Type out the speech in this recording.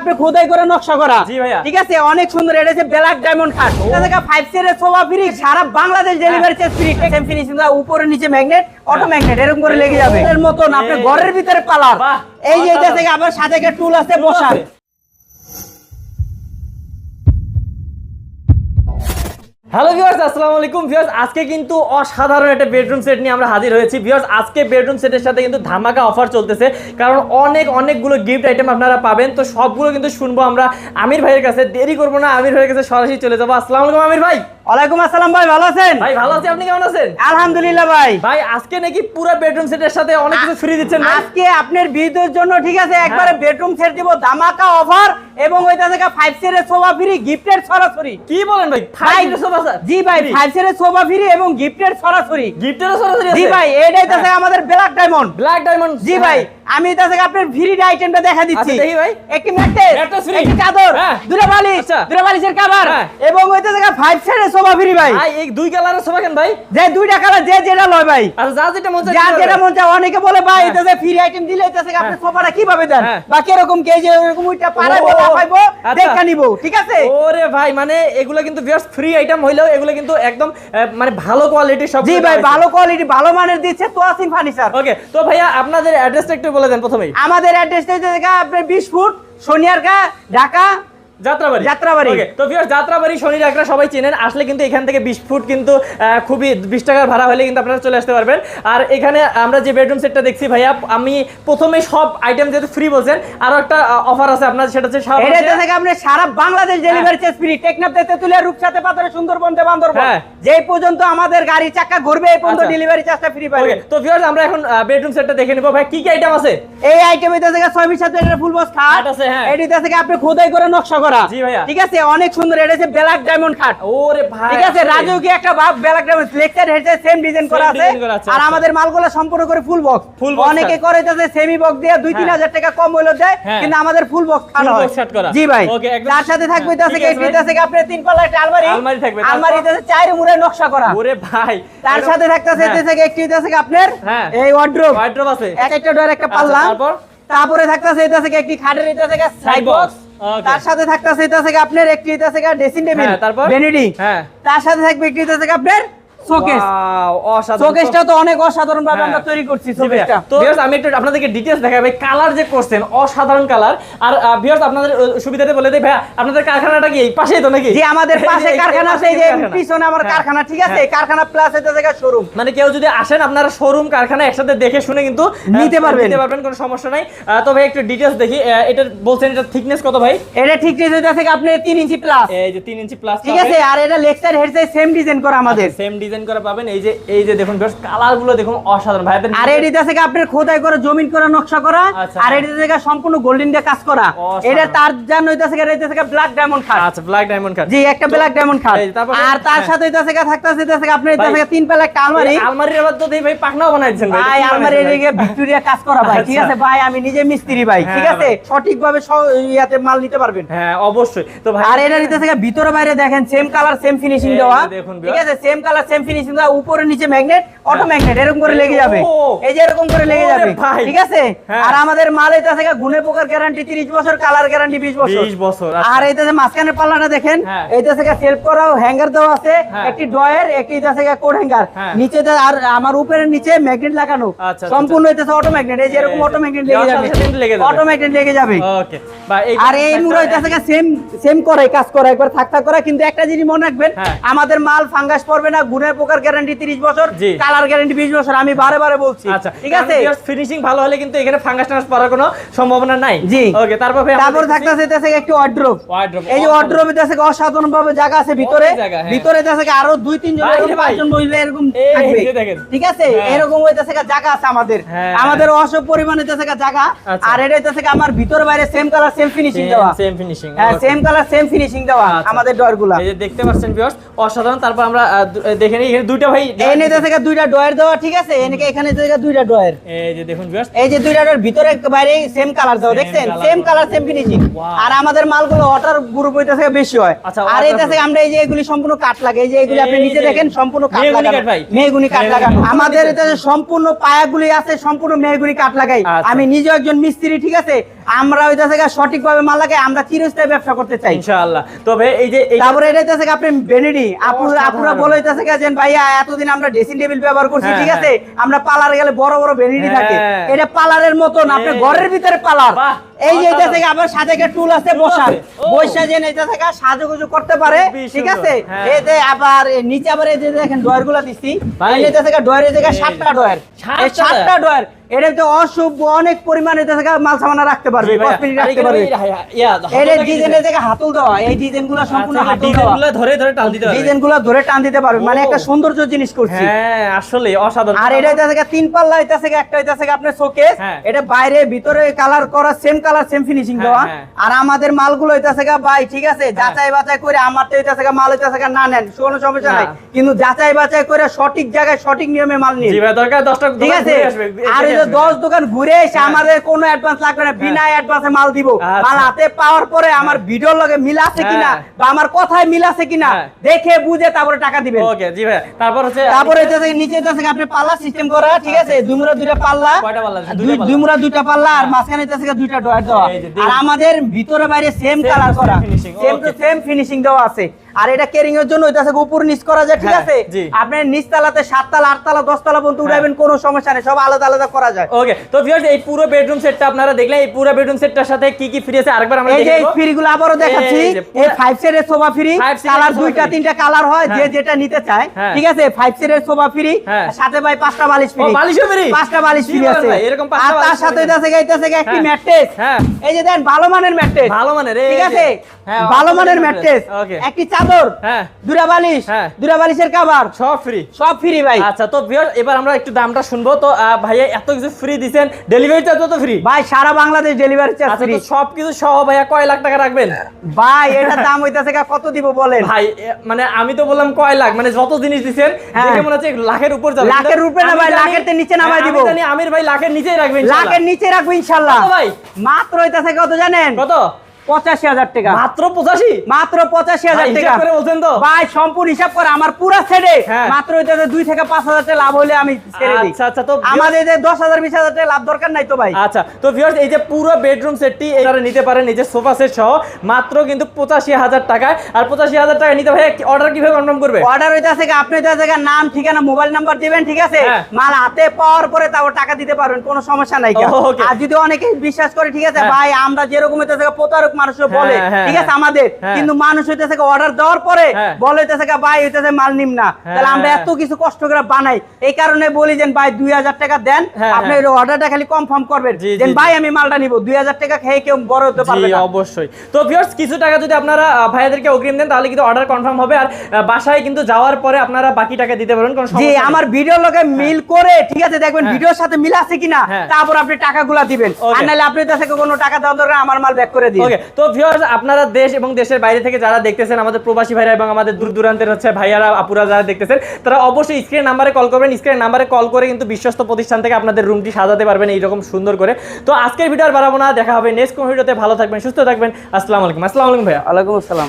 আপনি খোদাই করে নকশা করা। ঠিক আছে? অনেক সুন্দর এটা হচ্ছে ব্ল্যাক ডায়মন্ড খাট। এটা থেকে ফাইভ সিটের সোফা ফ্রি সারা Bangladesh delivery charge free same finishing উপরে নিচে ম্যাগনেট অটো ম্যাগনেট এরকম করে লেগে যাবে। এর মতন আপনি ঘরের ভিতরে পালার এই যে এটা থেকে আবার সাথে একটা টুল আছে বসার। হ্যালো ভিউয়ার্স আসসালামু আলাইকুম। ভিউয়ার্স আজকে কিন্তু অসাধারণ একটা বেডরুম সেট নিয়ে আমরা হাজির হয়েছি। ভিউয়ার্স আজকে বেডরুম সেটের সাথে কিন্তু ধামাকা অফার চলতেছে। কারণ অনেক, অনেকগুলো গিফট আইটেম আপনারা পাবেন। তো সবগুলো কিন্তু শুনব আমরা। আমির ভাইয়ের কাছে দেরি করব না। আমির ভাইয়ের কাছে সরাসরি চলে যাব। আসসালামু আলাইকুম, আমির ভাই। ওয়ালাইকুম আসসালাম ভাই ভালো আছেন? ভাই ভালো আছি। আপনি কেমন আছেন? আলহামদুলিল্লাহ ভাই। ভাই আজকে নাকি পুরো বেডরুম সেটের সাথে অনেক কিছু ফ্রি দিচ্ছেন আজকে আপনার জন্য ঠিক আছে হ্যাঁ। একবারে বেডরুম সেট দিব ধামাকা অফার এবং ওইটা থেকে ফাইভ সোফা ফ্রি গিফটের সরাসরি। কি বলেন ভাই? ফাইভ সোফা জি ভাই ফাইভ সোফা ফ্রি এবং গিফটের সরাসরি। সরাসরি জি ভাই তো আমাদের ব্ল্যাক ডায়মন্ড ব্ল্যাক ডায়মন্ড জি ভাই আমি এটা থেকে আপনার ফ্রি আইটেমটা দেখা দিচ্ছি। আচ্ছা, দেখি ভাই। একটি ম্যাট্রেস Mattress free। একটি চাদর হ্যাঁ। দুটো বালিশ আচ্ছা। দুটো বালিশের কভার হ্যাঁ। এবং ওইটা ফাইভ সোফা ফ্রি ভাই। এই দুই কালারের সোফা কেন ভাই? যে দুইটা কালার যে যেটা লয় ভাই। আচ্ছা যা যেটা মন চায় যা যেটা মন চায় অনেকে বলে ভাই হ্যাঁ। এটা যে ফ্রি আইটেম দিলে এটা থেকে আপনি হ্যাঁ। সোফাটা কীভাবে দেন? হ্যাঁ। বা কে যে এরকম ওইটা পাইবো। দেখা নিবো ঠিক আছে? ওরে ভাই মানে এগুলো কিন্তু ভিউয়ার্স ফ্রি আইটেম হইলেও এগুলো কিন্তু একদম মানে ভালো কোয়ালিটির সব জি ভাই ভালো কোয়ালিটি ভালো মানের দিচ্ছে তোয়াসিন ফার্নিচার ওকে তো ভাইয়া আপনাদের অ্যাড্রেসটা একটু বলে দেন প্রথমেই। আমাদের অ্যাড্রেসটা হচ্ছে দেখা আপনার 20 ফুট সোনিয়ারকা ঢাকা যাত্রাবাড়ি। যাত্রাবাড়ি। তো ভিউয়ার্স যাত্রাবাড়ি শনি ডাকরা সবাই চেনেন। আসলে কিন্তু এখান থেকে 20 ফুট কিন্তু খুবই 20 টাকার ভাড়া হলে কিন্তু আপনারা চলে আসতে পারবেন। আর এখানে আমরা যে বেডরুম সেটটা দেখছি ভাইয়া আমি প্রথমে সব আইটেম যেহেতু ফ্রি বলছেন আরও একটা অফার আছে আপনার সেটা হচ্ছে এটা থেকে আপনি সারা Bangladesh delivery charge free Teknaf থেকে তুলিয়া রূপসাতে পাথরে সুন্দরবন তে বান্দরবন। হ্যাঁ। যে পর্যন্ত আমাদের গাড়ির চাকা ঘুরবে এই পর্যন্ত। ডেলিভারি চার্জটা ফ্রি পাবেন। তো ভিউয়ার্স আমরা এখন বেডরুম সেটটা দেখে নিব। ভাই কি কি আইটেম আছে? এই আইটেম এটা থেকে ছয় বিশ সাথে ফুল বক্স খাট। আছে, হ্যাঁ। এটিতে থেকে আপনি খোদাই করে নকশা করা ঠিক আছে অনেক সুন্দর এটা হচ্ছে ব্ল্যাক ডায়মন্ড খাট ওরে ভাই ঠিক আছে আসলে। রাজকীয় একটা ভাব ব্ল্যাক ডায়মন্ড হেডে সেম ডিজাইন করা আছে আছে, আর আচ্ছা। আমাদের মালগুলো সম্পূর্ণ করে ফুল বক্স অনেকে। করে সেমি বক্স দিয়ে দুই তিন হ্যাঁ। হাজার টাকা কম হইল দেয় হ্যাঁ। কিন্তু আমাদের ফুল বক্স খাট হয়। জি ভাই তার সাথে থাকবে হ্যাঁ, ঠিক থেকে আছে আপনি তিন পাল্লা একটা আলমারি আলমারি থাকবে? আলমারিতে চার মুড়ে নকশা করা ওরে ভাই তার সাথে থাকতেছে হ্যাঁ। এটা থেকে একটি থেকে আপনার হ্যাঁ। এই ওয়ার্ড্রোব ওয়ার্ড্রোব আছে এক একটা ডোর একটা পাল্লা আচ্ছা, তারপর? তারপরে থাকতেছে এটা থেকে একটি খাটের এটা থেকে সাইড বক্স. তার সাথে থাকতেছে এটা থেকে আপনার একটি এটা থেকে ড্রেসিং টেবিল হ্যাঁ, তারপর? ভ্যানিটি হ্যাঁ। তার সাথে থাকবে একটি এটা থেকে আপনার শোকেস অসাধারণ। শোকেসটা তো অনেক অসাধারণ ভাবে হ্যাঁ। আমরা তৈরি করছি শোকেসটা তো আমি একটু আপনাদেরকে ডিটেলস দেখাই ভাই কালার যে করছেন অসাধারণ কালার আর ভিউয়ার্স আপনাদের সুবিধাতে বলে দেই ভাইয়া আপনাদের কারখানাটা কি এই পাশেই তো নাকি? যে আমাদের পাশে এই- এই কারখানা আছে এই যে পিছনে আমার হ্যাঁ, কারখানা ঠিক আছে? হ্যাঁ। কারখানা প্লাস এটা থেকে শোরুম মানে কেউ যদি আসেন আপনারা শোরুম কারখানা একসাথে দেখে শুনে কিন্তু নিতে পারবেন। নিতে পারবেন কোনো সমস্যা নাই। আহ, তো ভাই একটু ডিটেলস দেখি। এটার বলছেন এটা থিকনেস কত ভাই? এটা ঠিক আছে থেকে আপনি 3 ইঞ্চি প্লাস এই যে 3 ইঞ্চি প্লাস ঠিক আছে? আর এটা লেক্সার হেডসেট সেম ডিজাইন করা আমাদের। সেম ডিজাইন করে পাবেন। এই যে এই যে দেখুন কালারগুলো দেখুন অসাধারণ। ভাই আর এডিটা থেকে আপনার খোদাই করে জমিন করে নকশা করা আচ্ছা। আর এডিটা থেকে সম্পূর্ণ গোল্ডেন দিয়ে কাজ করা। এটা তার জান হইতা থেকে এটা থেকে ব্ল্যাক ডায়মন্ড খাট। আচ্ছা ব্ল্যাক ডায়মন্ড কার্ড জি একটা ব্ল্যাক ডায়মন্ড খাট। আর তার হ্যাঁ। সাথে এটা থেকে থাকতেছে এটা থেকে আপনার এটা থেকে তিন পাল্লা একটা আলমারি। আলমারির তো দেখি ভাই পাখনাও বানাইছেন ভাই। ভাই আলমারি? এদিকে ভিক্টোরিয়া কাজ করা ভাই ঠিক আচ্ছা। আছে ভাই আমি নিজে মিস্ত্রি ভাই ঠিক হ্যাঁ, আছে? সঠিকভাবে ইয়াতে মাল নিতে পারবেন। হ্যাঁ অবশ্যই। তো ভাই আর এটা নিতে থেকে ভিতরে বাইরে দেখেন সেম কালার সেম ফিনিশিং দেওয়া। ঠিক আছে সেম কালার সেম ফিনিশিং দেওয়া উপরে নিচে ম্যাগনেট অটো ম্যাগনেট এরকম করে লেগে যাবে এই যে এরকম করে লেগে যাবে ঠিক আছে হ্যাঁ। আর আমাদের মাল এটা থেকে গুণে পোকার গ্যারান্টি 30 বছর কালার গ্যারান্টি 20 বছর 20 বছর আচ্ছা। আর যে মাঝখানের পাল্লাটা দেখেন হ্যাঁ। থেকে সেলফ করা হ্যাঙ্গার দেওয়া আছে হ্যাঁ। একটি একটি এটা থেকে কোড হ্যাঙ্গার হ্যাঁ। নিচে আর আমার উপরের নিচে ম্যাগনেট লাগানো আচ্ছা, আচ্ছা, সম্পূর্ণ এটা অটো ম্যাগনেট এই যে এরকম। অটো ম্যাগনেট লেগে যাবে। অটো ম্যাগনেট লেগে যাবে ওকে আর এই এটা থেকে সেম সেম করে কাজ করে একবার থাক থাক করে কিন্তু একটা জিনিস মনে রাখবেন। আমাদের মাল ফাঙ্গাস পড়বে না গুণের পোকার গ্যারান্টি 30 বছর কালার গ্যারান্টি 20 বছর আমি বারে বারে বলছি আচ্ছা ঠিক আছে ফিনিশিং ভালো হলে কিন্তু এখানে ফাঙ্গাস টাঙ্গাস পড়ার কোনো সম্ভাবনা নাই জি। ওকে তারপর তারপর থাকতেছে থেকে একটি ওয়ার্ড্রোব এই যে. ওয়ার্ড্রোব থেকে অসাধারণ ভাবে জায়গা আছে ভিতরে হ্যাঁ। ভিতরে থেকে আরও দুই তিন জন। পাঁচজন বসলে এরকম থাকবে ঠিক আছে হ্যাঁ। এরকম এটা থেকে জায়গা আছে আমাদের হ্যাঁ। আমাদের অসব পরিমাণে থেকে জায়গা আচ্ছা। আর এটা থেকে আমার ভিতরে বাইরে সেম কালার সেম ফিনিশিং দেওয়া সেম ফিনিশিং হ্যাঁ সেম কালার সেম ফিনিশিং দেওয়া আচ্ছা। আমাদের ডোরগুলা এই যে দেখতে পাচ্ছেন ভিউয়ার্স অসাধারণ তারপর আমরা দেখে এখানে এখানে দুইটা ভাই এই থেকে দুইটা ডয়ার দেওয়া ঠিক আছে? এনেকে এখানে থেকে দুইটা ডয়ার এই যে দেখুন ভিউয়ার্স এই যে দুইটা ডয়ার ভিতরে বাইরে সেম কালার দাও দেখছেন? সেম কালার সেম ফিনিশিং আর আমাদের মালগুলো ওয়াটার গ্রুপ হইতে থেকে বেশি হয়। আচ্ছা, আর এটা থেকে আমরা এই যে এগুলি সম্পূর্ণ কাট লাগে এই যে এগুলি আপনি নিচে দেখেন সম্পূর্ণ কাট লাগানো কাঠ ভাই। মেহগুনি কাট লাগানো কাঠ। আমাদের এটা সম্পূর্ণ পায়াগুলি আছে সম্পূর্ণ মেহগুনি কাট লাগাই। আচ্ছা। আমি নিজে একজন মিস্ত্রি ঠিক আছে? আমরা ওইটা থেকে সঠিকভাবে মাল লাগাই আমরা চিরস্থায়ী ব্যবসা করতে চাই। ইনশাআল্লাহ। তবে এই যে তারপরে এটা আপনি বেনেডি আপুরা বলে হইতেছে কি যে ভাইয়া এতদিন আমরা ড্রেসিং টেবিল ব্যবহার করছি হ্যাঁ, ঠিক আছে? আমরা পালার গেলে বড় বড় থাকে হ্যাঁ। এটা পালারের মতন আপনি ঘরের ভিতরে পালার এই যে এটা থেকে আবার সাথে একটা টুল আছে বসার। বসে। বৈশা যে এটা থেকে সাজুগুজু করতে পারে ঠিক আছে? হ্যাঁ। এই যে আবার এই নিচে আবার এই যে দেখেন ডয়ারগুলা দিচ্ছি যে থেকে ডয়ারের জায়গায় সাতটা ডয়ার সাতটা ডয়ার এটা তো অশুভ অনেক পরিমাণে মাল সামানা রাখতে পারবে রাখতে ডিজাইনের জায়গায় হাতল দেওয়া এই ডিজাইনগুলো সম্পূর্ণ আচ্ছা, হাতল দেওয়া। ডিজাইনগুলো ধরে ধরে টান দিতে হবে ডিজাইন ধরে টান দিতে পারবে। মানে একটা সৌন্দর্য জিনিস করছি। হ্যাঁ আসলে অসাধারণ। আর এটা হইতাছে তিন পাল্লা হইতাছে একটা হইতাছে আপনার শোকেস হ্যাঁ। এটা বাইরে ভিতরে কালার করা সেম কালার সেম ফিনিশিং হ্যাঁ, দেওয়া। আর আমাদের মালগুলো হইতাছে ভাই ঠিক আছে যাচাই বাছাই করে আমার তো হইতাছে মাল হইতাছে না নেন কোনো সমস্যা নাই। কিন্তু যাচাই বাছাই করে সঠিক জায়গায় সঠিক নিয়মে মাল নিয়ে দরকার 10টা ঠিক আছে? আর দশ দোকান ঘুরে এসে হ্যাঁ। আমাদের কোনো অ্যাডভান্স লাগবে না বিনা অ্যাডভান্সে মাল দিব। আচ্ছা। মাল হাতে পাওয়ার পরে আমার ভিডিওর লগে মিল আছে কিনা হ্যাঁ। বা আমার কথায় মিল আছে কিনা হ্যাঁ। দেখে বুঝে তারপরে টাকা দিবেন। ওকে জি ভাই। তারপর হচ্ছে তারপরে নিচে আপনি পাল্লা সিস্টেম করা ঠিক আছে? দুই মুড়া দুইটা পাল্লা। কয়টা পাল্লা দুইটা দুই পাল্লা। আর মাঝখানে দুইটা ডয়ার দেওয়া। আর আমাদের ভিতরে বাইরে সেম কালার করা। সেম টু সেম ফিনিশিং দেওয়া আছে। আর এটা কেরিং এর জন্য এটা উপর নিচ করা যায় ঠিক হ্যাঁ, আছে জি। আপনি নিচ তালাতে সাত তালা আট তালা দশ তালা পর্যন্ত হ্যাঁ। উঠাবেন কোনো সমস্যা নেই সব আলাদা আলাদা করা যায় ওকে তো ভিউয়ার্স এই পুরো বেডরুম সেটটা আপনারা দেখলেন এই পুরো বেডরুম সেটটার সাথে কি কি ফ্রি আছে আরেকবার আমরা এই যে ফ্রি গুলো আবারও দেখাচ্ছি এই ফাইভ সেটের সোফা ফ্রি কালার দুইটা তিনটা কালার হয় যে হ্যাঁ। যেটা নিতে চায়। ঠিক আছে ফাইভ সেটের সোফা ফ্রি। সাথে ভাই পাঁচটা বালিশ ফ্রি বালিশও ফ্রি পাঁচটা বালিশ ফ্রি আছে এরকম আর পাঁচটা তার সাথে এটা থেকে এটা থেকে একটি। ম্যাট্রেস হ্যাঁ। এই যে দেন ভালো মানের ম্যাট্রেস ভালো মানের ঠিক আছে হ্যাঁ, ভালো মানের। Mattress Okay. একটি চাদর হ্যাঁ। দুরা বালিশ হ্যাঁ। দুরা বালিশের কভার সব ফ্রি সব ফ্রি ভাই। আচ্ছা তো ভিউয়ার এবার আমরা একটু দামটা শুনব। তো ভাইয়া এত কিছু ফ্রি দিছেন। ডেলিভারি চার্জ তো ফ্রি ভাই সারা বাংলাদেশ ডেলিভারি চার্জ আচ্ছা ফ্রি সব কিছু সহ ভাইয়া কয় লাখ টাকা রাখবেন? ভাই এটার দাম হইতাছে কত দিব বলেন? ভাই মানে আমি তো বললাম কয় লাখ মানে যত জিনিস দিছেন হ্যাঁ। দেখে মনে হচ্ছে লাখের উপর যাবে। লাখের উপরে না ভাই, লাখের তো নিচে নামাই হ্যাঁ, দিব। জানি আমির ভাই লাখের নিচেই রাখবেন লাখের নিচে রাখব ইনশাল্লাহ। ভাই? মাত্র হইতাছে কত জানেন? কত? পঁচাশি হাজার টাকা। মাত্র পঁচাশি? মাত্র পঁচাশি হাজার টাকা। করে বলছেন তো। ভাই সম্পূর্ণ হিসাব করে আমার পুরো সেটে হ্যাঁ। মাত্র দুই থেকে পাঁচ হাজার টাকা লাভ হলে আমি ছেড়ে দিই। আচ্ছা আচ্ছা তো আমাদের যে দশ হাজার বিশ হাজার টাকা লাভ দরকার নাই তো ভাই। আচ্ছা তো ভিউয়ার্স এই যে পুরো বেডরুম সেটটি নিতে পারেন এই যে সোফা সেট সহ মাত্র কিন্তু পঁচাশি হাজার টাকায়। আর পঁচাশি হাজার টাকা নিতে ভাই অর্ডার কীভাবে কনফার্ম করবে? অর্ডার হইতাছে কি আপনি নাম ঠিকানা মোবাইল নাম্বার দিবেন ঠিক আছে? হ্যাঁ। মাল হাতে পাওয়ার পরে তারপর টাকা দিতে পারবেন কোনো সমস্যা নাই. আর যদি অনেকে বিশ্বাস করে ঠিক আছে হ্যাঁ। ভাই আমরা যেরকম প্রতারক মানুষ বলে হ্যাঁ, হ্যাঁ, ঠিক আছে হ্যাঁ। আমাদের হ্যাঁ। কিন্তু মানুষ হইতেছে অর্ডার দেওয়ার পরে হ্যাঁ। বলে হইতেছে ভাই হইতেছে মাল নিম না তাহলে আমরা হ্যাঁ। এত কিছু কষ্ট করে বানাই এই কারণে বলি যে ভাই দুই হাজার টাকা দেন হ্যাঁ, আপনি হ্যাঁ। অর্ডারটা খালি কনফার্ম করবেন যে ভাই আমি মালটা নিব দুই হাজার টাকা খেয়ে কেউ বড় হতে পারবে না অবশ্যই তো ভিউয়ার্স কিছু টাকা যদি আপনারা ভাইয়াদেরকে অগ্রিম দেন তাহলে কিন্তু অর্ডার কনফার্ম হবে আর বাসায় কিন্তু যাওয়ার পরে আপনারা বাকি টাকা দিতে পারবেন কোনো জি। আমার ভিডিও লোকে মিল করে ঠিক আছে দেখবেন হ্যাঁ। ভিডিওর সাথে মিল আছে কিনা হ্যাঁ। তারপর আপনি টাকাগুলা দিবেন আর নাহলে আপনি কাছে কোনো টাকা দেওয়ার দরকার আমার মাল ব্যাক করে দিন ওকে তো ভিউয়ার্স আপনারা দেশ এবং দেশের বাইরে থেকে যারা দেখতেছেন, আমাদের প্রবাসী ভাইরা এবং আমাদের দূর দূরান্তের হচ্ছে ভাইয়ারা, আপুরা যারা দেখতেছেন, তারা অবশ্যই স্ক্রিন নাম্বারে কল করবেন। স্ক্রিন নাম্বারে কল করে কিন্তু বিশ্বস্ত প্রতিষ্ঠান থেকে আপনাদের রুমটি সাজাতে পারবেন এইরকম সুন্দর করে। তো আজকের ভিডিও আর বাড়াবো না, দেখা হবে নেক্সট কোন ভিডিওতে। ভালো থাকবেন, সুস্থ থাকবেন। আসসালামু আলাইকুম। আসসালামু আলাইকুম ভাইয়া। আলাইকুম আসসালাম।